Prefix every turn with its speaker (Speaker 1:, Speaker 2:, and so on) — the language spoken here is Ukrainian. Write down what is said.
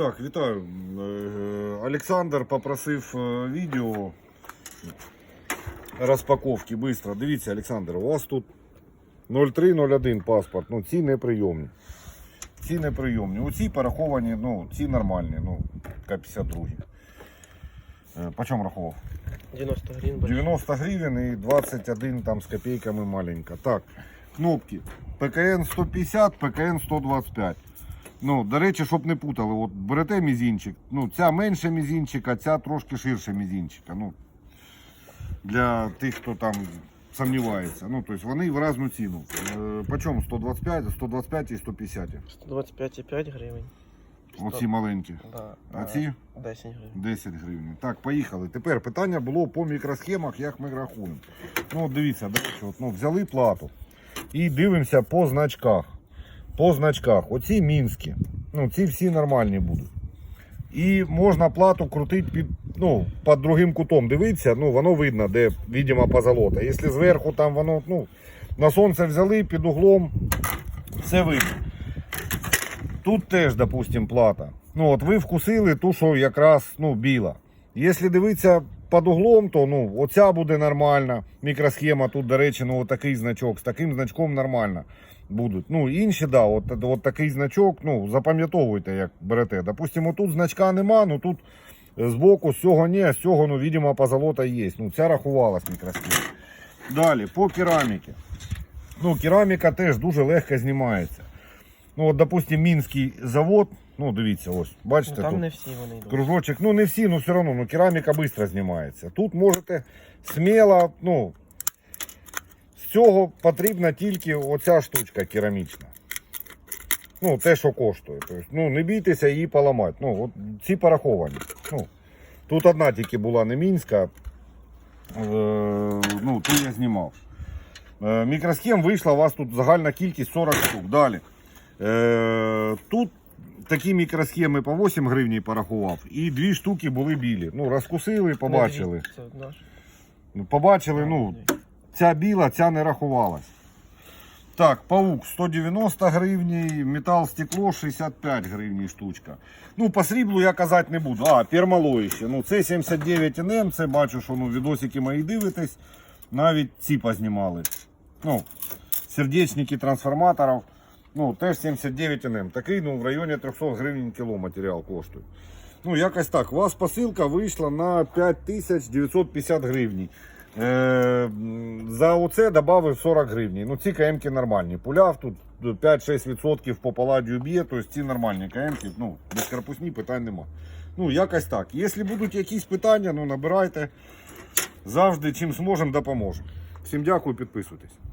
Speaker 1: Так, вітаю. Е, Олександр попросив е, відео розпаковки быстро. Дивіться, Олександр, у вас тут 0301 паспорт. Ну, ці неприйомні. Ці неприйомні. Оці пораховані, ну, ці нормальні, ну, К-52. Е, По чому рахував?
Speaker 2: 90 гривень. бачу.
Speaker 1: 90 гривень і 21 там з копійками маленька. Так, кнопки. ПКН 150, ПКН 125. Ну, до речі, щоб не путали, от берете мізінчик, ну, ця менше мізінчика, ця трошки ширше мізінчика. Ну, для тих, хто там сумнівається. Ну, тобто вони в різну ціну. Е, по чому 125, 125 і 150.
Speaker 2: 125,5 гривень.
Speaker 1: Оці маленькі.
Speaker 2: Да.
Speaker 1: А ці?
Speaker 2: 10 гривень.
Speaker 1: 10 гривень. Так, поїхали. Тепер питання було по мікросхемах, як ми рахуємо. Ну, от дивіться, до речі, от, ну, взяли плату і дивимося по значках. По значках. Оці мінські. Ну, ці всі нормальні будуть. І можна плату крутити під, ну, під другим кутом. Дивитися, ну, воно видно, де, видимо, позолота. Якщо зверху там воно, ну, на сонце взяли під углом, все видно. Тут теж, допустим, плата. Ну, от ви вкусили ту, що якраз ну, біла. Якщо дивитися під углом, то ну, оця буде нормальна. Мікросхема тут, до речі, ну, такий значок. З таким значком нормально будуть. Ну, інші, да, от, от такий значок, ну, запам'ятовуйте, як берете. Допустимо, тут значка нема, ну тут збоку з цього ні, з цього, ну, видимо, позолота є. Ну, ця рахувалась мікросхема. Далі, по кераміки. Ну, кераміка теж дуже легко знімається. Ну, от, допустим, Мінський завод, ну, дивіться, ось,
Speaker 2: Ну,
Speaker 1: бачите,
Speaker 2: там
Speaker 1: тут
Speaker 2: не всі вони йдуть.
Speaker 1: кружочок, ну не всі, ну все одно, ну, кераміка швидко знімається. Тут можете сміло, ну, з цього потрібна тільки оця штучка керамічна. Ну, те, що коштує. Тобто, ну, не бійтеся її поламати. Ну, от ці пораховані. Ну, тут одна тільки була не мінська. Е, ну, ту я знімав. Е, мікросхем вийшла, у вас тут загальна кількість 40 штук. Далі. Е, тут такі мікросхеми по 8 гривень порахував, і дві штуки були білі. Ну, розкусили, побачили. Ну, Побачили, ну, ця біла, ця не рахувалась. Так, паук 190 гривень, метал стекло 65 гривень штучка. Ну, по сріблу я казати не буду. А, пермалоїще. Ну, це 79 НМ, це бачу, що ну, відосики мої дивитесь. Навіть ці познімали. Ну, сердечники трансформаторів. Ну, теж 79 НМ. Такий, ну, в районі 300 гривень кіло матеріал коштує. Ну, якось так. У вас посилка вийшла на 5950 гривень. Е, за оце додав 40 гривень. Ну, ці КМки нормальні. Пуляв тут 5-6% по паладію б'є, тобто ці нормальні КМки. Ну, безкорпусні питань нема. Ну, якось так. Якщо будуть якісь питання, ну набирайте. Завжди чим зможемо, допоможемо. Всім дякую, підписуйтесь.